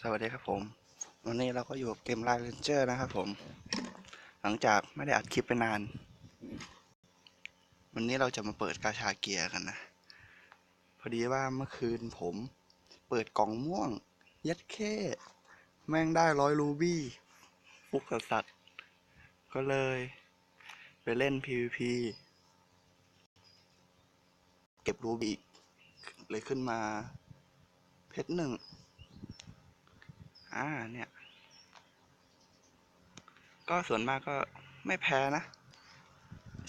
สวัสดีครับผม วันนี้เราก็อยู่กับเกมไลน์เรนเจอร์นะครับผม หลังจากไม่ได้อัดคลิปไปนาน วันนี้เราจะมาเปิดกาชาเกียร์กันนะ พอดีว่าเมื่อคืนผม เปิดกล่องม่วง ยัดแค่แม่งได้ร้อยรูบี้ฟุกสัสๆก็เลย ไปเล่น PVP เก็บรูบี้เลยขึ้นมาเพชรหนึ่ง อ่าเนี่ย ก็ส่วนมากก็ไม่แพ้นะ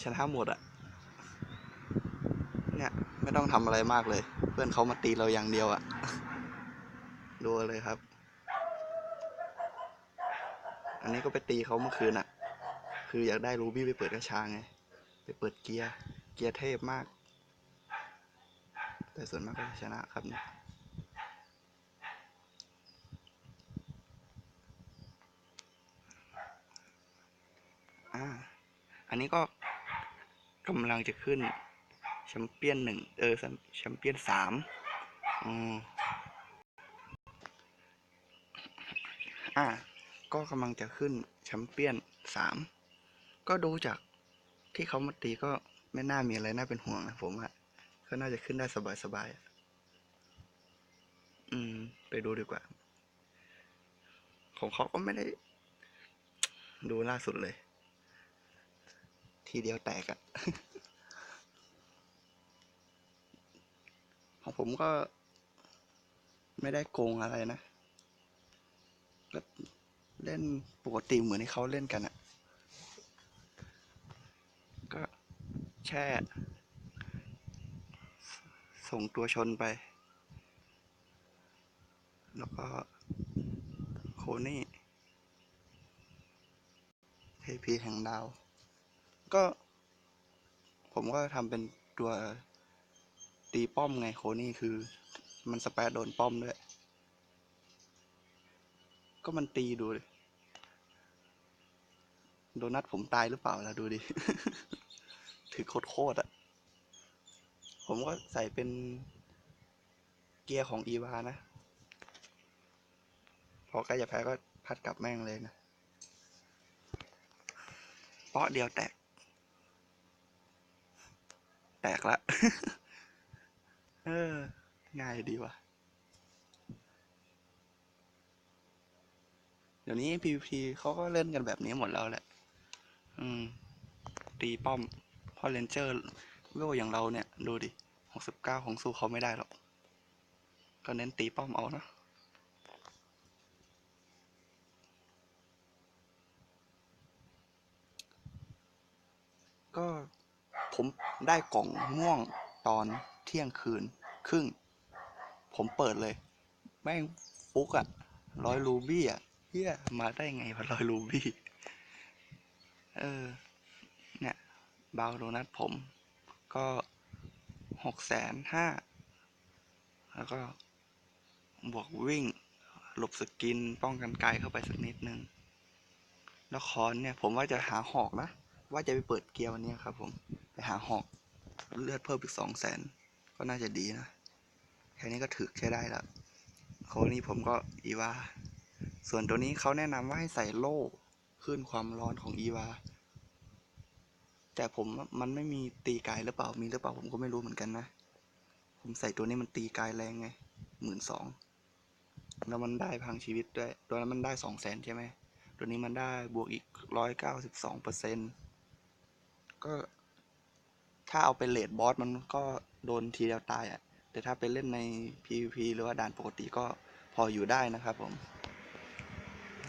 ชนะหมดอะเนี่ย ไม่ต้องทำอะไรมากเลย เพื่อนเขามาตีเราอย่างเดียวอะดูเลยครับ อันนี้ก็ไปตีเขาเมื่อคืนอะคืออยากได้รูบี้ไปเปิดกระชาไง ไปเปิดเกียร์ เกียร์เทพมาก แต่ส่วนมากก็ชนะครับเนี่ย อ่า อันนี้ก็กำลังจะขึ้นแชมเปี้ยนหนึ่งเออแชมเปี้ยนสามอืมอ่า ก็กำลังจะขึ้นแชมเปี้ยนสามก็ดูจากที่เขามาตีก็ไม่น่ามีอะไรน่าเป็นห่วงนะผมว่าก็น่าจะขึ้นได้สบายๆอะอืม ไปดูดีกว่า ของเขาก็ไม่ได้ ดูล่าสุดเลย ทีเดียวแตกอะของผมก็ไม่ได้โกงอะไรนะก็เล่นปกติเหมือนที่เขาเล่นกันอะก็แช่ ส่งตัวชนไป แล้วก็โคนี่เทพีแห่งดาว ก็ ผมก็ทำเป็นตัวตีป้อมไงโคนี่คือ มันสแปรโดนป้อมด้วย ก็มันตีดูดิโดนัทผมตายหรือเปล่าล่ะดูดิ ถือโคตรๆอะ่ะผมก็ใส่เป็นเกียร์ของอีวานะ พอใกล้จะแพ้ก็พัดกลับแม่งเลยนะ เปาะเดียวแตก แตกละเออ ง่ายดีว่ะ เดี๋ยวนี้ PVP เขาก็เล่นกันแบบนี้หมดแล้วแหละ อืม ตีป้อม พอเลนเจอร์เวลอย่างเราเนี่ย ดูดิหกสิบเก้าของสู้เขาไม่ได้หรอก ก็เน้นตีป้อมเอานะก็ ผมได้กล่องม่วงตอนเที่ยงคืนครึ่ง ผมเปิดเลย แม่งฟุกอะร้อยรูบี้อะเฮียมาได้ไงวะร้อยรูบี้ เออ เนี่ยบาวโดนัทผม ก็หกแสนห้า แล้วก็ บวกวิ่ง หลบสกิน ป้องกันไกลเข้าไปสักนิดนึง แล้วคอนเนี่ย ผมว่าจะหาหอกนะ ว่าจะไปเปิดเกียร์วันนี้ครับผม ไปหาหอกเลือดเพิ่มอีกสองแสนก็น่าจะดีนะ แค่นี้ก็ถึกใช้ได้แล้วโคนี้ผมก็อีวา ส่วนตัวนี้เขาแนะนำว่าให้ใส่โล่ขึ้นความร้อนของอีวา แต่ผมมันไม่มีตีกายหรือเปล่า มีหรือเปล่าผมก็ไม่รู้เหมือนกันนะ ผมใส่ตัวนี้มันตีกายแรงไงหมื่นสองแล้วมันได้พังชีวิตด้วย ตัวนั้นมันได้สองแสนใช่ไหม ตัวนี้มันได้บวกอีกร้อยเก้าสิบสองเปอร์เซ็นต์ ก็ถ้าเอาไปเลดบอสมันก็โดนทีเดียวตายอะ่ะ แต่ถ้าไปเล่นใน PVP หรือว่าด่านปกติก็พออยู่ได้นะครับผม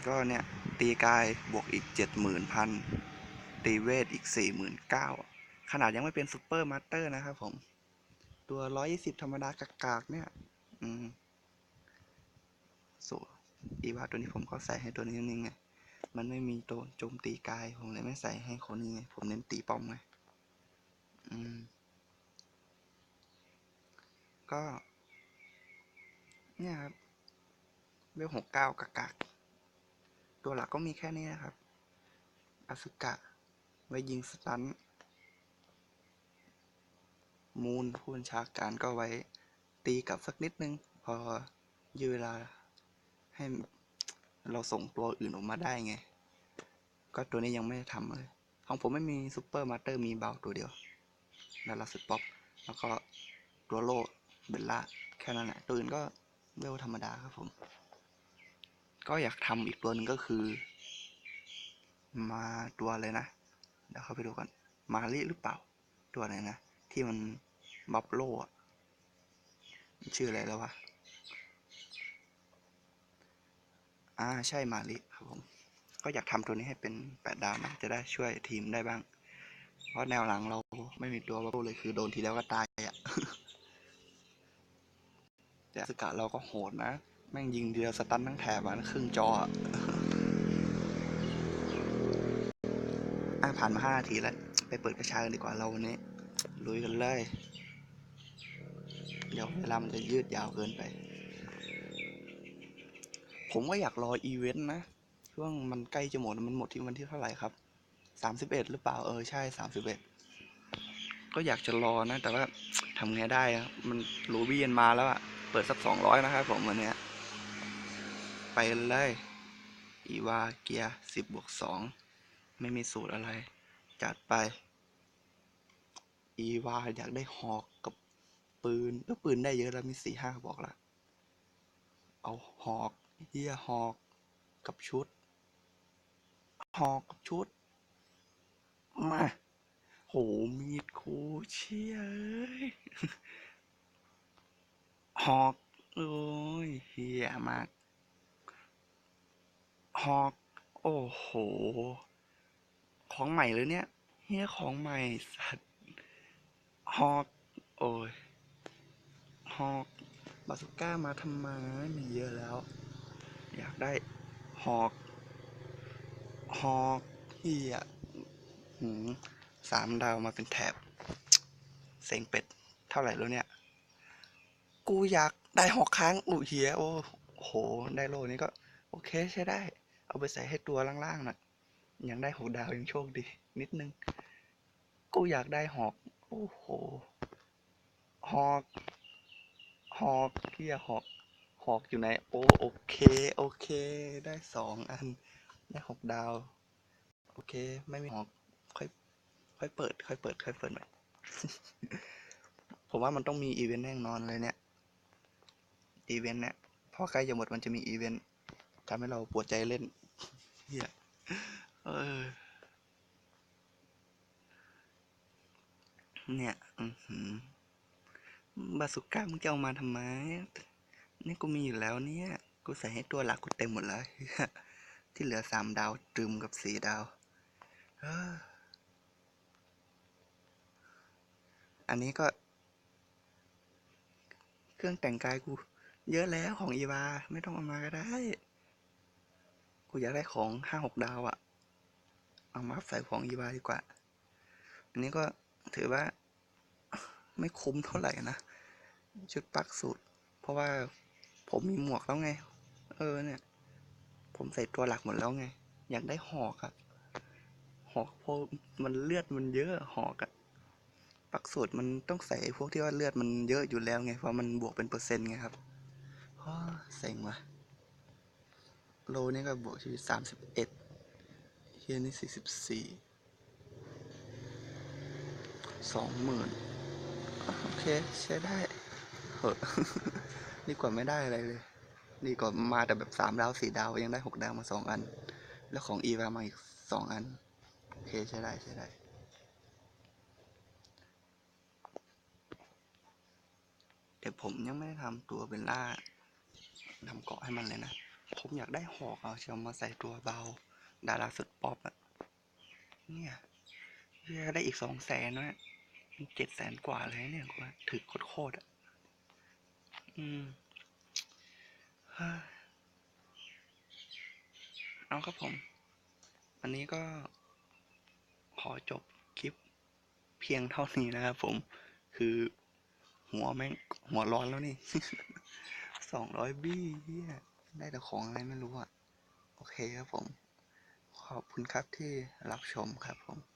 ก็เนี่ย ตีกายบวกอีกเจ็ดหมื่นพันตีเวทอีกสี่หมื่นเก้าขนาดยังไม่เป็นซูเปอร์มาสเตอร์นะครับผม ตัวร้อยยี่สิบธรรมดากากๆเนี่ย อืมส่วนอีวาตัวนี้ผมก็ใส่ให้ตัวนี้นึงไง มันไม่มีตัวโจมตีกาย ผมเลยไม่ใส่ให้คนนี้ไง ผมเน้นตีป้อมไง อืม ก็ เนี่ยครับเวลหกเก้ากากากตัวหลักก็มีแค่นี้นะครับอสุกะ ไว้ยิงสตัน มูลผู้บัญชาการก็ไว้ตีกลับสักนิดนึง พอยืดเวลาให้ เราส่งตัวอื่นออกมาได้ไง ก็ตัวนี้ยังไม่ได้ทำเลย ของผมไม่มีซูเปอร์มาสเตอร์มีเบาตัวเดียวดาราสุดป๊อปแล้วก็ตัวโลเบลล่าแค่นั้นแหละตัวอื่นก็เวลธรรมดาครับผม ก็อยากทำอีกตัวหนึ่งก็คือ มาตัวเลยนะ เดี๋ยวเข้าไปดูกัน มาลิหรือเปล่า ตัวไหนนะ ที่มันบัฟโลอะชื่ออะไรแล้ววะ อ่าใช่มาลิครับผม ก็อยากทำตัวนี้ให้เป็นแปดดาวนะจะได้ช่วยทีมได้บ้าง เพราะแนวหลังเราไม่มีตัวบัฟโลเลยคือโดนทีแล้วก็ตายอะแต่สกัดเราก็โหดนะ แม่งยิงเดียวสตันทั้งแถบอะครึ่งจออะอะผ่านมาห้านาทีแล้ว ไปเปิดกระชากันดีกว่าเราวันนี้ลุยกันเลย เดี๋ยวเวลามันจะยืดยาวเกินไป ผมก็อยากรออีเวนต์นะช่วงมันใกล้จะหมดมันหมดที่วันที่เท่าไหร่ครับสามสิบเอ็ดหรือเปล่าเออใช่สามสิบเอ็ดก็อยากจะรอนะ แต่ว่าทำไงได้มันรูบี้ยันมาแล้วอะเปิดสักสองร้อยนะครับผมวันนี้ไปเลยอีวาเกียสิบบวกสองไม่มีสูตรอะไร จัดไป อีวาอยากได้หอกกับปืนก็ปืนได้เยอะแล้วมีสี่ห้าบอกละเอาหอก เฮียหอกกับชุด หอกกับชุด มา โห มีดคูเชี่ยเอ้ยหอก โอ้ยเฮียมาก หอก โอ้โห ของใหม่เลยเนี่ยเฮียของใหม่สัตว์ฮอก โอ้ยฮอก บาสุก้ามาทำไมมีเยอะแล้ว อยากได้ฮอกฮอกเฮียหืมสามดาวมาเป็นแถบ เซ็งเป็ด เท่าไหร่แล้วเนี่ย กูอยากได้หอกค้างอุเฮียโอ้โห ได้โลนี้ก็ โอเคใช้ได้ เอาไปใส่ให้ตัวล่างๆหน่อยยังได้หกดาวยังโชคดี นิดนึง กูอยากได้หอก โอ้โห หอก หอกเกียหอก หอกอยู่ไหน โอ้โอเค โอเค ได้สองอัน ได้หกดาว โอเค ไม่มีหอกค่อย ค่อยเปิด ค่อยเปิด ค่อยเปิดใหม่ผมว่ามันต้องมีอีเวนต์แน่นอนเลยเนี่ย อีเวนต์เนี่ย พอใกล้จะหมดมันจะมีอีเวนต์ทำให้เราปวดใจเล่นเฮียเออ เนี่ย อือหือ บาสุก้ามึงจะเอามาทำไม นี่กูมีอยู่แล้วเนี่ย กูใส่ให้ตัวหลักกูเต็มหมดแล้ว ที่เหลือสามดาวตรึมกับสี่ดาว อันนี้ก็ เครื่องแต่งกายกู เยอะแล้วของอีวา ไม่ต้องเอามาก็ได้ กูอยากได้ของห้าหกดาวอะเอามาใส่ของอีวาดีกว่า อันนี้ก็ถือว่า ไม่คุ้มเท่าไหร่นะ ชุดปักสูตรเพราะว่า ผมมีหมวกแล้วไง เออเนี่ย ผมใส่ตัวหลักหมดแล้วไง อยากได้หอกอะหอกเพราะมันเลือดมันเยอะหอกอะปักสูตรมันต้องใส่พวกที่ว่าเลือดมันเยอะอยู่แล้วไง เพราะมันบวกเป็นเปอร์เซ็นต์ไงครับอ้อเซ็งว่ะโลนี่ก็บวกที่สามสิบเอ็ดเฮียนี่สี่สิบสี่สองหมื่นโอเค ใช้ได้เหอะ ดีกว่าไม่ได้อะไรเลยดีกว่ามาแต่แบบสามดาวสี่ดาวยังได้หกดาวมาสองอัน แล้วของอีวามาอีกสองอัน โอเคใช้ได้ใช้ได้เดี๋ยวผมยังไม่ได้ทำตัวเบลล่าทำเกาะให้มันเลยนะ ผมอยากได้หอกเอาเชียวมาใส่ตัวเบา ดาราสุดป๊อปอะเนี่ยเยได้อีกสองแสนนะเจ็ดแสนกว่าเลยเนี่ยกูว่าถึกโคตรอะ อืมเอาครับผม อันนี้ก็ขอจบคลิปเพียงเท่านี้นะครับผม คือหัวแม่งหัวร้อนแล้วนี่สองร้อยบี้เฮียได้แต่ของอะไรไม่รู้อะ โอเคครับผม ขอบคุณครับที่รับชมครับผม